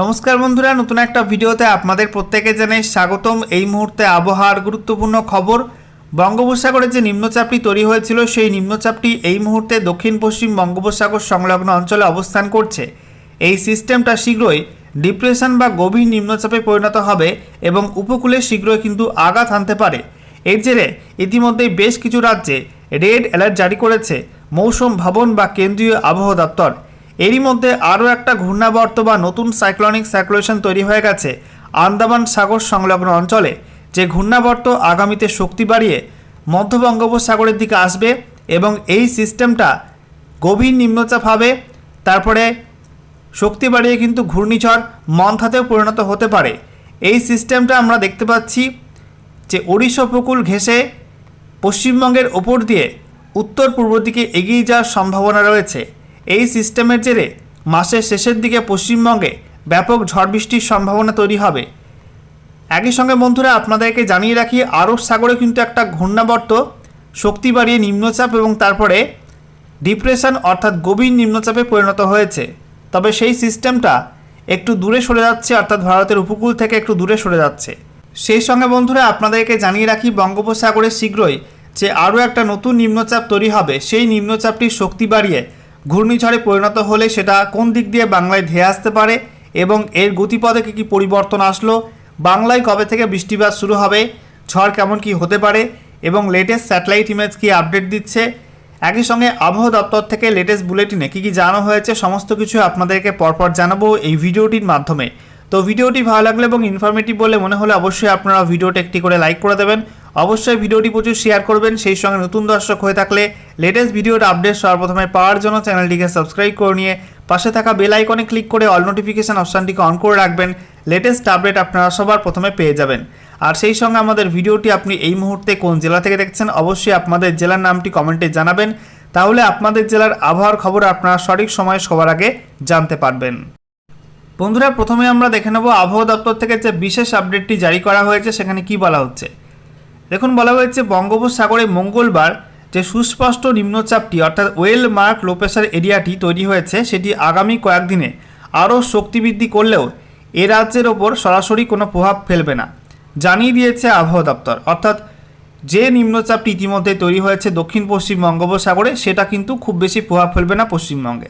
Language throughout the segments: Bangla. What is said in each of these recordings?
নমস্কার বন্ধুরা, নতুন একটা ভিডিওতে আপনাদের প্রত্যেকে জানাই স্বাগতম। এই মুহূর্তে আবহাওয়ার গুরুত্বপূর্ণ খবর। বঙ্গোপসাগরে যে নিম্নচাপটি তৈরি হয়েছিল, সেই নিম্নচাপটি এই মুহূর্তে দক্ষিণ পশ্চিম বঙ্গোপসাগর সংলগ্ন অঞ্চলে অবস্থান করছে। এই সিস্টেমটা শীঘ্রই ডিপ্রেশন বা গভীর নিম্নচাপে পরিণত হবে এবং উপকূলে শীঘ্রই কিন্তু আঘাত হানতে পারে। এর জেরে ইতিমধ্যেই বেশ কিছু রাজ্যে রেড অ্যালার্ট জারি করেছে মৌসুম, ভবন বা কেন্দ্রীয় আবহাওয়া দপ্তর। এরই মধ্যে আরও একটা ঘূর্ণাবর্ত বা নতুন সাইক্লনিক সার্কুলেশন তৈরি হয়ে গেছে আন্দামান সাগর সংলগ্ন অঞ্চলে। যে ঘূর্ণাবর্ত আগামীতে শক্তি বাড়িয়ে মধ্য বঙ্গোপসাগরের দিকে আসবে এবং এই সিস্টেমটা গভীর নিম্নচাপ হবে, তারপরে শক্তি বাড়িয়ে কিন্তু ঘূর্ণিঝড় মন্থাতেও পরিণত হতে পারে। এই সিস্টেমটা আমরা দেখতে পাচ্ছি যে ওড়িশা উপকূল ঘেঁষে পশ্চিমবঙ্গের ওপর দিয়ে উত্তর পূর্ব দিকে এগিয়ে যাওয়ার সম্ভাবনা রয়েছে। এই সিস্টেমের জেরে মাসের শেষের দিকে পশ্চিমবঙ্গে ব্যাপক ঝড় বৃষ্টির সম্ভাবনা তৈরি হবে। একই সঙ্গে বন্ধুরা, আপনাদেরকে জানিয়ে রাখি, আরব সাগরে কিন্তু একটা ঘূর্ণাবর্ত শক্তি বাড়িয়ে নিম্নচাপ এবং তারপরে ডিপ্রেশন অর্থাৎ গভীর নিম্নচাপে পরিণত হয়েছে। তবে সেই সিস্টেমটা একটু দূরে সরে যাচ্ছে, অর্থাৎ ভারতের উপকূল থেকে একটু দূরে সরে যাচ্ছে। সেই সঙ্গে বন্ধুরা, আপনাদেরকে জানিয়ে রাখি, বঙ্গোপসাগরে শীঘ্রই যে আরও একটা নতুন নিম্নচাপ তৈরি হবে, সেই নিম্নচাপটির শক্তি বাড়িয়ে ঘূর্ণিঝড়ে পরিণত হলে সেটা কোন দিক দিয়ে বাংলায় ধেয়ে আসতে পারে এবং এর গতিপথে কী কী পরিবর্তন আসলো? বাংলায় কবে থেকে বৃষ্টিপাত শুরু হবে? ঝড় কেমন কি হতে পারে? এবং লেটেস্ট স্যাটেলাইট ইমেজ কি আপডেট দিচ্ছে? একই সঙ্গে আবহাওয়া দপ্তর থেকে লেটেস্ট বুলেটিনে কী কী জানানো হয়েছে? সমস্ত কিছু আপনাদেরকে পরপর জানাব এই ভিডিওটির মাধ্যমে। তো ভিডিওটি ভালো লাগলে এবং ইনফরমেটিভ বলে মনে হলে অবশ্যই আপনারা ভিডিওটা একটি করে লাইক করে দেবেন। অবশ্যই ভিডিওটি প্রচুর শেয়ার করবেন। সেই সঙ্গে নতুন দর্শক হয়ে থাকলে লেটেস্ট ভিডিওর আপডেট সর্বপ্রথমে পাওয়ার জন্য চ্যানেলটিকে সাবস্ক্রাইব করে নিয়ে পাশে থাকা বেল আইকনে ক্লিক করে অল নোটিফিকেশান অপশানটিকে অন করে রাখবেন। লেটেস্ট আপডেট আপনারা সবার প্রথমে পেয়ে যাবেন। আর সেই সঙ্গে আমাদের ভিডিওটি আপনি এই মুহূর্তে কোন জেলা থেকে দেখছেন অবশ্যই আপনাদের জেলার নামটি কমেন্টে জানাবেন। তাহলে আপনাদের জেলার আবহাওয়ার খবর আপনারা সঠিক সময়ে সবার আগে জানতে পারবেন। বন্ধুরা, প্রথমে আমরা দেখে নেব আবহাওয়া দপ্তর থেকে যে বিশেষ আপডেটটি জারি করা হয়েছে, সেখানে কি বলা হচ্ছে। দেখুন, বলা হয়েছে বঙ্গোপসাগরে মঙ্গলবার যে সুস্পষ্ট নিম্নচাপটি, অর্থাৎ ওয়েল মার্ক লো প্রেশার এরিয়াটি তৈরি হয়েছে, সেটি আগামী কয়েকদিনে আরও শক্তি বৃদ্ধি করলেও এ রাজ্যের ওপর সরাসরি কোনো প্রভাব ফেলবে না। জানিয়ে দিয়েছে আবহাওয়া দপ্তর। অর্থাৎ যে নিম্নচাপটি ইতিমধ্যে তৈরি হয়েছে দক্ষিণ পশ্চিম বঙ্গোপসাগরে, সেটা কিন্তু খুব বেশি প্রভাব ফেলবে না পশ্চিমবঙ্গে।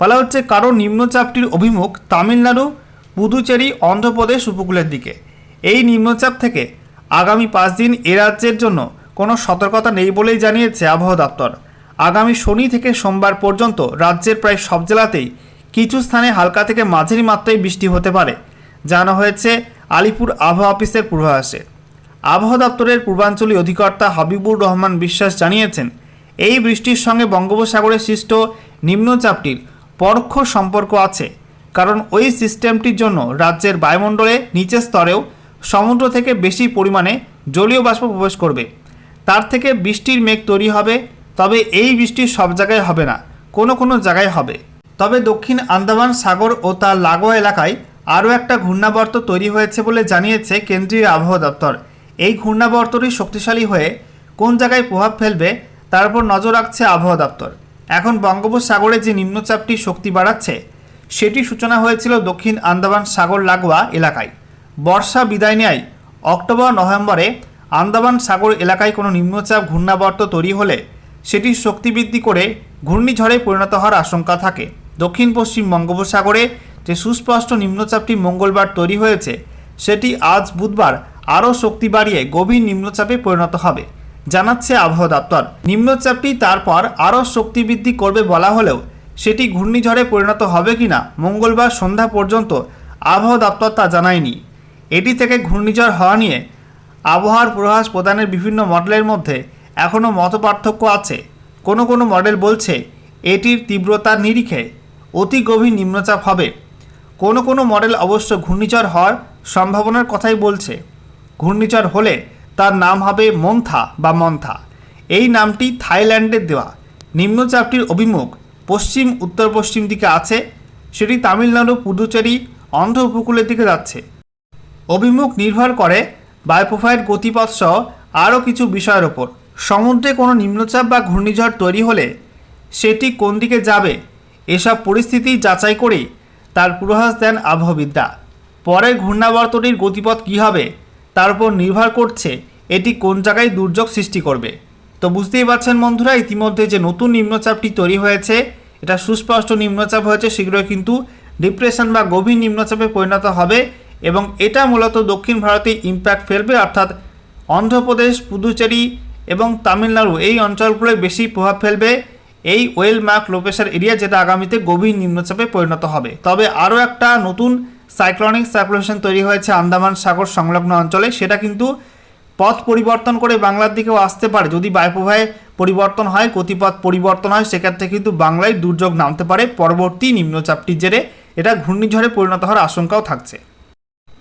বলা হচ্ছে, কারণ নিম্নচাপটির অভিমুখ তামিলনাড়ু, পুদুচেরি, অন্ধ্রপ্রদেশ উপকূলের দিকে। এই নিম্নচাপ থেকে আগামী পাঁচ দিন এ রাজ্যের জন্য কোনো সতর্কতা নেই বলেই জানিয়েছে আবহাওয়া দপ্তর। আগামী শনি থেকে সোমবার পর্যন্ত রাজ্যের প্রায় সব জেলাতেই কিছু স্থানে হালকা থেকে মাঝারি মাত্রায় বৃষ্টি হতে পারে জানা হয়েছে আলিপুর আবহাওয়া অফিসের পূর্বাভাসে। আবহাওয়া দপ্তরের পূর্বাঞ্চলীয় অধিকর্তা হাবিবুর রহমান বিশ্বাস জানিয়েছেন, এই বৃষ্টির সঙ্গে বঙ্গোপসাগরে সৃষ্ট নিম্নচাপটির পরোক্ষ সম্পর্ক আছে, কারণ ওই সিস্টেমটির জন্য রাজ্যের বায়ুমণ্ডলে নিচের স্তরেও সমুদ্র থেকে বেশি পরিমাণে জলীয় বাষ্প প্রবেশ করবে। তার থেকে বৃষ্টির মেঘ তৈরি হবে, তবে এই বৃষ্টি সব জায়গায় হবে না, কোনো কোনো জায়গায় হবে। তবে দক্ষিণ আন্দামান সাগর ও তার লাগোয়া এলাকায় আরও একটা ঘূর্ণাবর্ত তৈরি হয়েছে বলে জানিয়েছে কেন্দ্রীয় আবহাওয়া দপ্তর। এই ঘূর্ণাবর্তটি শক্তিশালী হয়ে কোন জায়গায় প্রভাব ফেলবে তার উপর নজর রাখছে আবহাওয়া দপ্তর। এখন বঙ্গোপসাগরে যে নিম্নচাপটি শক্তি বাড়াচ্ছে সেটি সূচনা হয়েছিল দক্ষিণ আন্দামান সাগর লাগোয়া এলাকায়। বর্ষা বিদায় নেয় অক্টোবর, নভেম্বরে আন্দামান সাগর এলাকায় কোনো নিম্নচাপ ঘূর্ণাবর্ত তৈরি হলে সেটির শক্তি বৃদ্ধি করে ঘূর্ণিঝড়ে পরিণত হওয়ার আশঙ্কা থাকে। দক্ষিণ পশ্চিম বঙ্গোপসাগরে যে সুস্পষ্ট নিম্নচাপটি মঙ্গলবার তৈরি হয়েছে, সেটি আজ বুধবার আরও শক্তি বাড়িয়ে গভীর নিম্নচাপে পরিণত হবে, জানাচ্ছে আবহাওয়া দপ্তর। নিম্নচাপটি তারপর আরও শক্তি বৃদ্ধি করবে বলা হলেও সেটি ঘূর্ণিঝড়ে পরিণত হবে কিনা মঙ্গলবার সন্ধ্যা পর্যন্ত আবহাওয়া দপ্তর তা জানায়নি। এটি থেকে ঘূর্ণিঝড় হওয়া নিয়ে আবহাওয়ার পূর্বাভাস প্রদানের বিভিন্ন মডেলের মধ্যে এখনও মত পার্থক্য আছে। কোনো কোনো মডেল বলছে এটির তীব্রতার নিরিখে অতি গভীর নিম্নচাপ হবে। কোনো কোনো মডেল অবশ্য ঘূর্ণিঝড় হওয়ার সম্ভাবনার কথাই বলছে। ঘূর্ণিঝড় হলে তার নাম হবে মন্থা বা মন্থা। এই নামটি থাইল্যান্ডের দেওয়া। নিম্নচাপটির অভিমুখ পশ্চিম উত্তর পশ্চিম দিকে আছে। সেটি তামিলনাড়ু, পুদুচেরি, অন্ধ্র উপকূলের দিকে যাচ্ছে। অভিমুখ নির্ভর করে বায়োপ্রোফাইল গতিপথ সহ আরও কিছু বিষয়ের ওপর। সমুদ্রে কোনো নিম্নচাপ বা ঘূর্ণিঝড় তৈরি হলে সেটি কোন দিকে যাবে, এসব পরিস্থিতি যাচাই করেই তার পূর্বাভাস দেন আবহবিদ্যা। পরে ঘূর্ণাবর্তটির গতিপথ কী হবে, তার উপর নির্ভর করছে এটি কোন জায়গায় দুর্যোগ সৃষ্টি করবে। তো বুঝতেই পারছেন বন্ধুরা, ইতিমধ্যে যে নতুন নিম্নচাপটি তৈরি হয়েছে, এটা সুস্পষ্ট নিম্নচাপ হয়েছে, শীঘ্রই কিন্তু ডিপ্রেশন বা গভীর নিম্নচাপে পরিণত হবে। এবং এটা মূলত দক্ষিণ ভারতে ইম্প্যাক্ট ফেলবে, অর্থাৎ অন্ধ্রপ্রদেশ, পুদুচেরি এবং তামিলনাড়ু এই অঞ্চলগুলোয় বেশি প্রভাব ফেলবে। এই ওয়েল মার্ক লোপেশার এরিয়া যেটা আগামীতে গভীর নিম্নচাপে পরিণত হবে। তবে আরও একটা নতুন সাইক্লনিক সার্কুলেশন তৈরি হয়েছে আন্দামান সাগর সংলগ্ন অঞ্চলে। সেটা কিন্তু পথ পরিবর্তন করে বাংলার দিকেও আসতে পারে। যদি বায়ুপ্রবাহে পরিবর্তন হয়, গতিপথ পরিবর্তন হয়, সেক্ষেত্রে কিন্তু বাংলায় দুর্যোগ নামতে পারে। পরবর্তী নিম্নচাপটির জেরে এটা ঘূর্ণিঝড়ে পরিণত হওয়ার আশঙ্কাও থাকছে।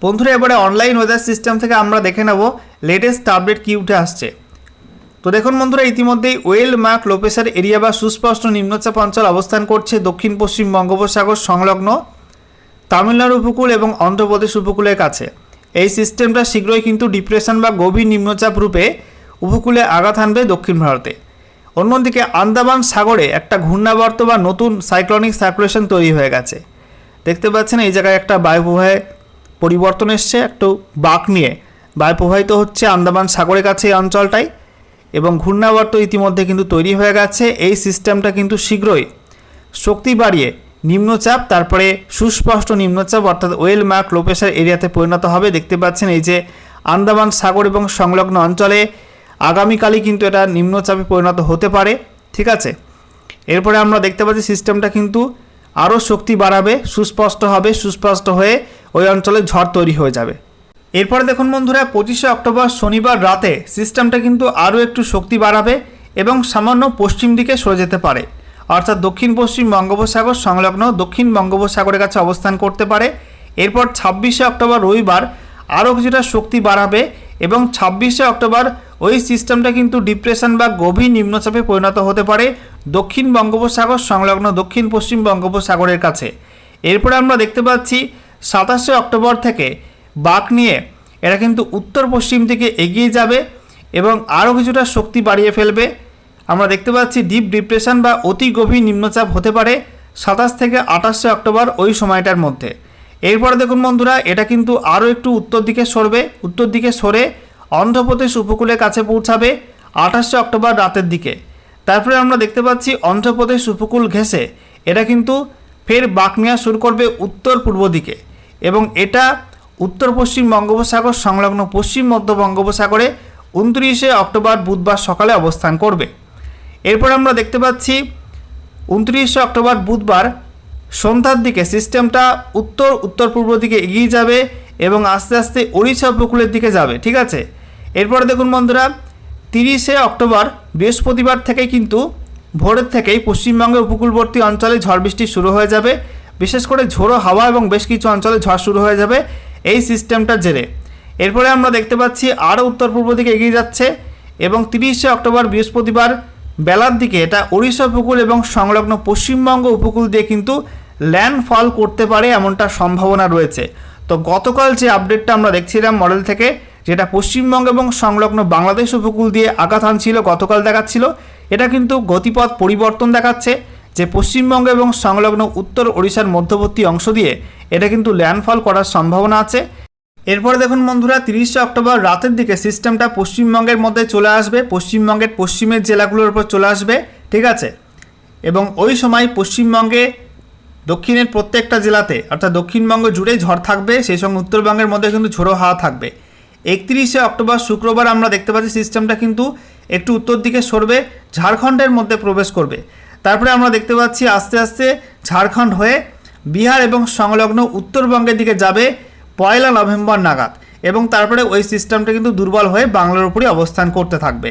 বন্ধুরা, এবারে অনলাইন ওয়েদার সিস্টেম থেকে আমরা দেখে নেব লেটেস্ট আপডেট কী উঠে আসছে। তো দেখুন বন্ধুরা, ইতিমধ্যেই ওয়েল মার্ক লোপেসার এরিয়া বা সুস্পষ্ট নিম্নচাপ অঞ্চল অবস্থান করছে দক্ষিণ, পশ্চিম বঙ্গোপসাগর সংলগ্ন তামিলনাড়ু উপকূল এবং অন্ধ্রপ্রদেশ উপকূলের কাছে। এই সিস্টেমটা শীঘ্রই কিন্তু ডিপ্রেশন বা গভীর নিম্নচাপ রূপে উপকূলে আঘাত হানবে দক্ষিণ ভারতে। অন্যদিকে আন্দামান সাগরে একটা ঘূর্ণাবর্ত বা নতুন সাইক্লনিক সার্কুলেশন তৈরি হয়ে গেছে। দেখতে পাচ্ছেন এই জায়গায় একটা বায়ুপ্রবাহে পরিবর্তন এসছে, একটু বাঁক নিয়ে। বায়ু প্রবাহিত হচ্ছে আন্দামান সাগরের কাছে এই অঞ্চলটাই এবং ঘূর্ণাবর্ত ইতিমধ্যে কিন্তু তৈরি হয়ে গেছে। এই সিস্টেমটা কিন্তু শীঘ্রই শক্তি বাড়িয়ে নিম্নচাপ, তারপরে সুস্পষ্ট নিম্নচাপ, অর্থাৎ ওয়েল মার্ক লোপেশার এরিয়াতে পরিণত হবে। দেখতে পাচ্ছেন এই যে আন্দামান সাগর এবং সংলগ্ন অঞ্চলে আগামীকালই কিন্তু এটা নিম্নচাপে পরিণত হতে পারে। ঠিক আছে? এরপরে আমরা দেখতে পাচ্ছি সিস্টেমটা কিন্তু আরও শক্তি বাড়াবে, সুস্পষ্ট হবে, সুস্পষ্ট হয়ে ওই অঞ্চলে ঝড় তৈরি হয়ে যাবে। এরপরে দেখুন বন্ধুরা, পঁচিশে অক্টোবর শনিবার রাতে সিস্টেমটা কিন্তু আরও একটু শক্তি বাড়াবে এবং সামান্য পশ্চিম দিকে সরে যেতে পারে। অর্থাৎ দক্ষিণ পশ্চিম বঙ্গোপসাগর সংলগ্ন দক্ষিণ বঙ্গোপসাগরের কাছে অবস্থান করতে পারে। এরপর ছাব্বিশে অক্টোবর রবিবার আরও কিছুটা শক্তি বাড়াবে এবং ছাব্বিশে অক্টোবর ওই সিস্টেমটা কিন্তু ডিপ্রেশন বা গভীর নিম্নচাপে পরিণত হতে পারে দক্ষিণ বঙ্গোপসাগর সংলগ্ন দক্ষিণ পশ্চিম বঙ্গোপসাগরের কাছে। এরপরে আমরা দেখতে পাচ্ছি সাতাশে অক্টোবর থেকে বাঁক নিয়ে এরা কিন্তু উত্তর পশ্চিম দিকে এগিয়ে যাবে এবং আরও কিছুটা শক্তি বাড়িয়ে ফেলবে। আমরা দেখতে পাচ্ছি ডিপ ডিপ্রেশন বা অতি গভীর নিম্নচাপ হতে পারে সাতাশ থেকে আঠাশে অক্টোবর ওই সময়টার মধ্যে। এরপরে দেখুন বন্ধুরা, এটা কিন্তু আরও একটু উত্তর দিকে সরবে। উত্তর দিকে সরে অন্ধ্রপ্রদেশ উপকূলের কাছে পৌঁছাবে আঠাশে অক্টোবর রাতের দিকে। তারপরে আমরা দেখতে পাচ্ছি অন্ধ্রপ্রদেশ উপকূল ঘেঁষে। এটা কিন্তু ফের বাঁক নেওয়া শুরু করবে উত্তর পূর্ব দিকে এবং এটা উত্তর পশ্চিম বঙ্গোপসাগর সংলগ্ন পশ্চিম মধ্য বঙ্গোপসাগরে উনত্রিশে অক্টোবর বুধবার সকালে অবস্থান করবে। এরপর আমরা দেখতে পাচ্ছি উনত্রিশে অক্টোবর বুধবার সন্ধ্যার দিকে সিস্টেমটা উত্তর উত্তর পূর্ব দিকে এগিয়ে যাবে এবং আস্তে আস্তে ওড়িশা উপকূলের দিকে যাবে, ঠিক আছে? এরপরে দেখুন বন্ধুরা, তিরিশে অক্টোবর বৃহস্পতিবার থেকে কিন্তু ভোরের থেকেই পশ্চিমবঙ্গের উপকূলবর্তী অঞ্চলে ঝড় বৃষ্টি শুরু হয়ে যাবে। বিশেষ করে ঝোড়ো হাওয়া এবং বেশ কিছু অঞ্চলে ঝড় শুরু হয়ে যাবে এই সিস্টেমটার জেরে। এরপরে আমরা দেখতে পাচ্ছি আরও উত্তর পূর্ব দিকে এগিয়ে যাচ্ছে এবং তিরিশে অক্টোবর বৃহস্পতিবার বেলার দিকে এটা ওড়িশা উপকূল এবং সংলগ্ন পশ্চিমবঙ্গ উপকূল দিয়ে কিন্তু ল্যান্ডফল করতে পারে এমনটা সম্ভাবনা রয়েছে। তো গতকাল যে আপডেটটা আমরা দেখছিলাম মডেল থেকে, যেটা পশ্চিমবঙ্গ এবং সংলগ্ন বাংলাদেশ উপকূল দিয়ে আঘাত আনছিল গতকাল দেখাচ্ছিল, এটা কিন্তু গতিপথ পরিবর্তন দেখাচ্ছে, যে পশ্চিমবঙ্গ এবং সংলগ্ন উত্তর ওড়িশার মধ্যবর্তী অংশ দিয়ে এটা কিন্তু ল্যান্ডফল করার সম্ভাবনা আছে। এরপরে দেখুন বন্ধুরা, তিরিশে অক্টোবর রাতের দিকে সিস্টেমটা পশ্চিমবঙ্গের মধ্যে চলে আসবে, পশ্চিমবঙ্গের পশ্চিমের জেলাগুলোর উপর চলে আসবে, ঠিক আছে? এবং ওই সময় পশ্চিমবঙ্গে, দক্ষিণের প্রত্যেকটা জেলাতে, অর্থাৎ দক্ষিণবঙ্গ জুড়েই ঝড় থাকবে, সেই সঙ্গে উত্তরবঙ্গের মধ্যে কিন্তু ঝোড়ো হাওয়া থাকবে। একত্রিশে অক্টোবর শুক্রবার আমরা দেখতে পাচ্ছি সিস্টেমটা কিন্তু একটু উত্তর দিকে সরবে, ঝাড়খণ্ডের মধ্যে প্রবেশ করবে। তারপরে আমরা দেখতে পাচ্ছি আস্তে আস্তে ঝাড়খণ্ড হয়ে বিহার এবং সংলগ্ন উত্তরবঙ্গের দিকে যাবে পয়লা নভেম্বর নাগাদ এবং তারপরে ওই সিস্টেমটা কিন্তু দুর্বল হয়ে বাংলার উপরই অবস্থান করতে থাকবে।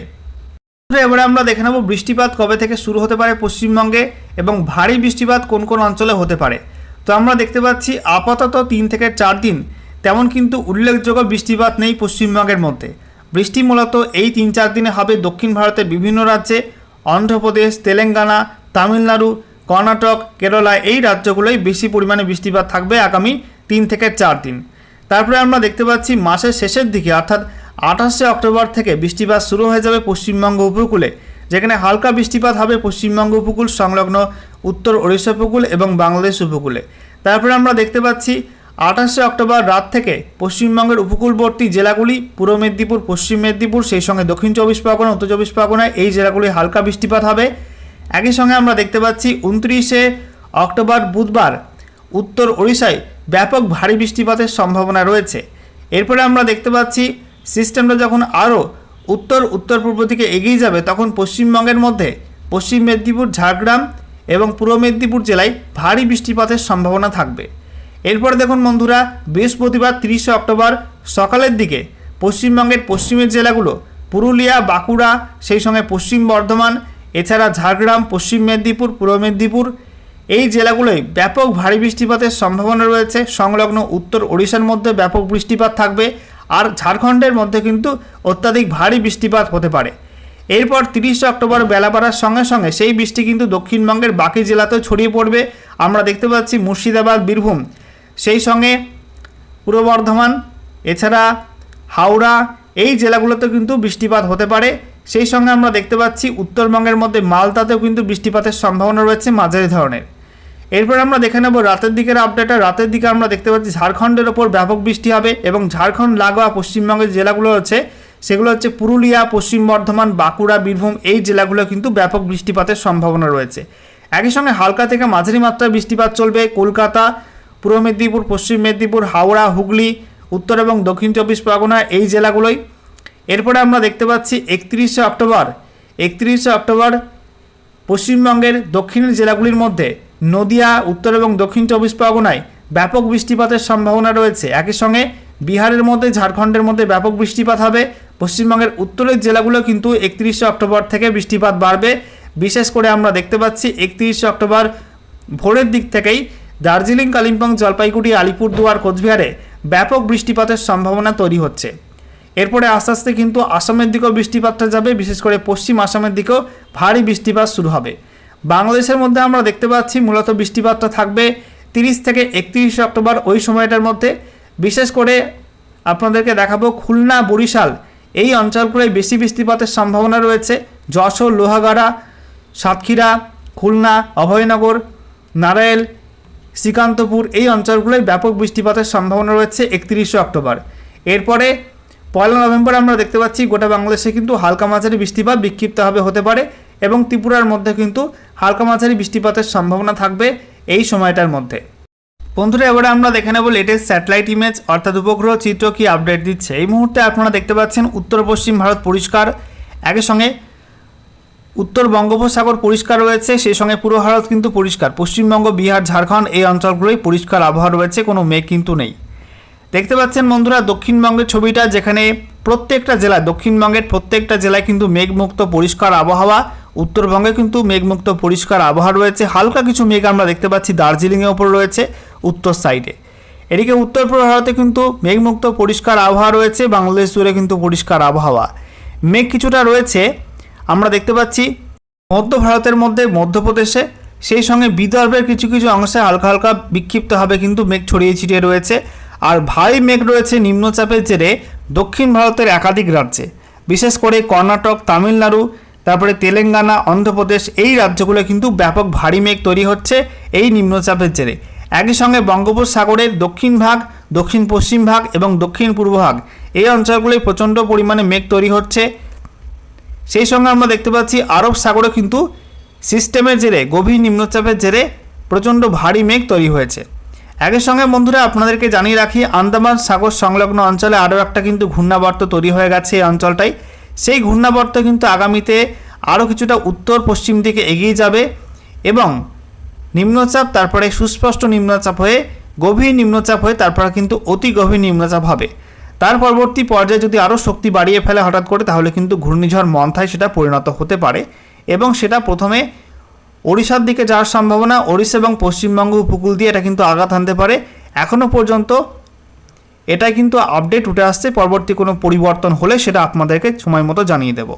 এবারে আমরা দেখে নেব বৃষ্টিপাত কবে থেকে শুরু হতে পারে পশ্চিমবঙ্গে এবং ভারী বৃষ্টিপাত কোন কোন অঞ্চলে হতে পারে। তো আমরা দেখতে পাচ্ছি, আপাতত তিন থেকে চার দিন তেমন কিন্তু উল্লেখযোগ্য বৃষ্টিপাত নেই পশ্চিমবঙ্গের মধ্যে। বৃষ্টি মূলত এই তিন চার দিনে হবে দক্ষিণ ভারতের বিভিন্ন রাজ্যে, অন্ধ্রপ্রদেশ, তেলেঙ্গানা, তামিলনাড়ু, কর্ণাটক কেরলা এই রাজ্যগুলোই বেশি পরিমাণে বৃষ্টিপাত থাকবে আগামী তিন থেকে চার দিন। তারপরে আমরা দেখতে পাচ্ছি মাসের শেষের দিকে, অর্থাৎ আঠাশে অক্টোবর থেকে বৃষ্টিপাত শুরু হয়ে যাবে পশ্চিমবঙ্গ উপকূলে, যেখানে হালকা বৃষ্টিপাত হবে পশ্চিমবঙ্গ উপকূল সংলগ্ন উত্তর ওড়িশা উপকূল এবং বাংলাদেশ উপকূলে। তারপরে আমরা দেখতে পাচ্ছি আঠাশে অক্টোবর রাত থেকে পশ্চিমবঙ্গের উপকূলবর্তী জেলাগুলি, পূর্ব মেদিনীপুর, পশ্চিম মেদিনীপুর, সেই সঙ্গে দক্ষিণ চব্বিশ পরগনা, উত্তর চব্বিশ পরগনা, এই জেলাগুলি হালকা বৃষ্টিপাত হবে। একই সঙ্গে আমরা দেখতে পাচ্ছি উনত্রিশে অক্টোবর বুধবার উত্তর ওড়িশায় ব্যাপক ভারী বৃষ্টিপাতের সম্ভাবনা রয়েছে। এরপরে আমরা দেখতে পাচ্ছি, সিস্টেমটা যখন আরও উত্তর উত্তর পূর্ব দিকে এগিয়ে যাবে, তখন পশ্চিমবঙ্গের মধ্যে পশ্চিম মেদিনীপুর, ঝাড়গ্রাম এবং পূর্ব মেদিনীপুর জেলায় ভারী বৃষ্টিপাতের সম্ভাবনা থাকবে। এরপর দেখুন বন্ধুরা, বৃহস্পতিবার তিরিশে অক্টোবর সকালের দিকে পশ্চিমবঙ্গের পশ্চিমের জেলাগুলো পুরুলিয়া, বাঁকুড়া, সেই সঙ্গে পশ্চিম বর্ধমান, এছাড়া ঝাড়গ্রাম, পশ্চিম মেদিনীপুর, পূর্ব মেদিনীপুর এই জেলাগুলোয় ব্যাপক ভারী বৃষ্টিপাতের সম্ভাবনা রয়েছে। সংলগ্ন উত্তর ওড়িশার মধ্যে ব্যাপক বৃষ্টিপাত থাকবে আর ঝাড়খণ্ডের মধ্যে কিন্তু অত্যাধিক ভারী বৃষ্টিপাত হতে পারে। এরপর তিরিশে অক্টোবর বেলা বাড়ার সঙ্গে সঙ্গে সেই বৃষ্টি কিন্তু দক্ষিণবঙ্গের বাকি জেলাতেও ছড়িয়ে পড়বে। আমরা দেখতে পাচ্ছি মুর্শিদাবাদ, বীরভূম। সেই সঙ্গে পূর্ব বর্ধমান, এছাড়া হাওড়া, এই জেলাগুলোতেও কিন্তু বৃষ্টিপাত হতে পারে। সেই সঙ্গে আমরা দেখতে পাচ্ছি উত্তরবঙ্গের মধ্যে মালদাতেও কিন্তু বৃষ্টিপাতের সম্ভাবনা রয়েছে মাঝারি ধরনের। এরপর আমরা দেখে নেব রাতের দিকের আপডেটটা রাতের দিকে আমরা দেখতে পাচ্ছি ঝাড়খণ্ডের ওপর ব্যাপক বৃষ্টি হবে এবং ঝাড়খণ্ড, লাগোয়া, পশ্চিমবঙ্গের জেলাগুলো হচ্ছে, সেগুলো হচ্ছে পুরুলিয়া, পশ্চিম বর্ধমান, বাঁকুড়া, বীরভূম, এই জেলাগুলো কিন্তু ব্যাপক বৃষ্টিপাতের সম্ভাবনা রয়েছে। একই সঙ্গে হালকা থেকে মাঝারি মাত্রায় বৃষ্টিপাত চলবে কলকাতা, পূর্ব মেদিনীপুর, পশ্চিম মেদিনীপুর, হাওড়া, হুগলি, উত্তর এবং দক্ষিণ চব্বিশ পরগনা, এই জেলাগুলোই। এরপরে আমরা দেখতে পাচ্ছি একত্রিশে অক্টোবর। একত্রিশে অক্টোবর পশ্চিমবঙ্গের দক্ষিণের জেলাগুলির মধ্যে নদিয়া, উত্তর এবং দক্ষিণ চব্বিশ পরগনায় ব্যাপক বৃষ্টিপাতের সম্ভাবনা রয়েছে। একই সঙ্গে বিহারের মধ্যে, ঝাড়খণ্ডের মধ্যে ব্যাপক বৃষ্টিপাত হবে। পশ্চিমবঙ্গের উত্তরের জেলাগুলো কিন্তু একত্রিশে অক্টোবর থেকে বৃষ্টিপাত বাড়বে। বিশেষ করে আমরা দেখতে পাচ্ছি, একত্রিশে অক্টোবর ভোরের দিক থেকেই দার্জিলিং, কালিম্পং, জলপাইগুড়ি, আলিপুরদুয়ার, কোচবিহারে ব্যাপক বৃষ্টিপাতের সম্ভাবনা তৈরি হচ্ছে। এরপরে আস্তে আস্তে কিন্তু আসামের দিকেও বৃষ্টিপাতটা যাবে। বিশেষ করে পশ্চিম আসামের দিকেও ভারী বৃষ্টিপাত শুরু হবে। বাংলাদেশের মধ্যে আমরা দেখতে পাচ্ছি মূলত বৃষ্টিপাতটা থাকবে তিরিশ থেকে একত্রিশে অক্টোবর ওই সময়টার মধ্যে। বিশেষ করে আপনাদেরকে দেখাবো খুলনা, বরিশাল। এই অঞ্চলগুলোয় বেশি বৃষ্টিপাতের সম্ভাবনা রয়েছে। যশোর, লোহাগাড়া, সাতক্ষীরা, খুলনা, অভয়নগর, নারায়ণ, শ্রীকান্তপুর এই অঞ্চলগুলোয় ব্যাপক বৃষ্টিপাতের সম্ভাবনা রয়েছে একত্রিশে অক্টোবর। এরপরে পয়লা নভেম্বর আমরা দেখতে পাচ্ছি গোটা বাংলাদেশে কিন্তু হালকা মাঝারি বৃষ্টিপাত বিক্ষিপ্তভাবে হতে পারে। এবং ত্রিপুরার মধ্যে কিন্তু হালকা মাঝারি বৃষ্টিপাতের সম্ভাবনা থাকবে এই সময়টার মধ্যে। বন্ধুরা, এবারে আমরা দেখে নেব লেটেস্ট স্যাটেলাইট ইমেজ অর্থাৎ উপগ্রহ চিত্র কি আপডেট দিচ্ছে। এই মুহূর্তে আপনারা দেখতে পাচ্ছেন উত্তর পশ্চিম ভারত পরিষ্কার, একই সঙ্গে উত্তর বঙ্গোপসাগর পরিষ্কার রয়েছে, সেই সঙ্গে পুরো ভারত কিন্তু পরিষ্কার। পশ্চিমবঙ্গ, বিহার, ঝাড়খণ্ড এই অঞ্চলগুলোই পরিষ্কার আবহাওয়া রয়েছে, কোনো মেঘ কিন্তু নেই। দেখতে পাচ্ছেন বন্ধুরা, দক্ষিণবঙ্গের ছবিটা যেখানে প্রত্যেকটা জেলায়, দক্ষিণবঙ্গের প্রত্যেকটা জেলায় কিন্তু মেঘমুক্ত পরিষ্কার আবহাওয়া উত্তরবঙ্গে কিন্তু মেঘমুক্ত পরিষ্কার আবহাওয়া রয়েছে। হালকা কিছু মেঘ আমরা দেখতে পাচ্ছি দার্জিলিংয়ের ওপর রয়েছে, উত্তর সাইডে। এদিকে উত্তর পূর্ব ভারতে কিন্তু মেঘমুক্ত পরিষ্কার আবহাওয়া রয়েছে, বাংলাদেশ জুড়ে কিন্তু পরিষ্কার আবহাওয়া। মেঘ কিছুটা রয়েছে, আমরা দেখতে পাচ্ছি মধ্য ভারতের মধ্যে, মধ্যপ্রদেশে। সেই সঙ্গে বিদর্ভের কিছু কিছু অংশে হালকা হালকা বিক্ষিপ্তভাবে কিন্তু মেঘ ছড়িয়ে ছিটিয়ে রয়েছে। আর ভারী মেঘ রয়েছে নিম্নচাপের জেরে দক্ষিণ ভারতের একাধিক রাজ্যে। বিশেষ করে কর্ণাটক, তামিলনাড়ু তারপরে তেলেঙ্গানা, অন্ধ্রপ্রদেশ, এই রাজ্যগুলো কিন্তু ব্যাপক ভারী মেঘ তৈরি হচ্ছে এই নিম্নচাপের জেরে। একই সঙ্গে বঙ্গোপসাগরের দক্ষিণ ভাগ, দক্ষিণ পশ্চিম ভাগ এবং দক্ষিণ পূর্ব ভাগ, এই অঞ্চলগুলোয় প্রচণ্ড পরিমাণে মেঘ তৈরি হচ্ছে। সেই সঙ্গে আমরা দেখতে পাচ্ছি আরব সাগরে কিন্তু সিস্টেমের জেরে, গভীর নিম্নচাপের জেরে প্রচণ্ড ভারী মেঘ তৈরি হয়েছে। একই সঙ্গে বন্ধুরা, আপনাদেরকে জানিয়ে রাখি, আন্দামান সাগর সংলগ্ন অঞ্চলে আরও একটা কিন্তু ঘূর্ণাবর্ত তৈরি হয়ে গেছে এই অঞ্চলটাই সেই ঘূর্ণাবর্ত কিন্তু আগামীতে আরও কিছুটা উত্তর পশ্চিম দিকে এগিয়ে যাবে এবং নিম্নচাপ, তারপরে সুস্পষ্ট নিম্নচাপ হয়ে গভীর নিম্নচাপ হয়ে তারপরে কিন্তু অতি গভীর নিম্নচাপ হবে। তার পরবর্তী পর্যায়ে যদি আরও শক্তি বাড়িয়ে ফেলে হঠাৎ করে, তাহলে কিন্তু ঘূর্ণিঝড় মন্থায় সেটা পরিণত হতে পারে এবং সেটা প্রথমে ওড়িশার দিকে যাওয়ার সম্ভাবনা, ওড়িশা এবং পশ্চিমবঙ্গ উপকূল দিয়ে এটা কিন্তু আঘাত আনতে পারে। এখনও পর্যন্ত এটা কিন্তু আপডেট উঠে আসছে, পরবর্তী কোনো পরিবর্তন হলে সেটা আপনাদেরকে সময় মতো জানিয়ে দেবো।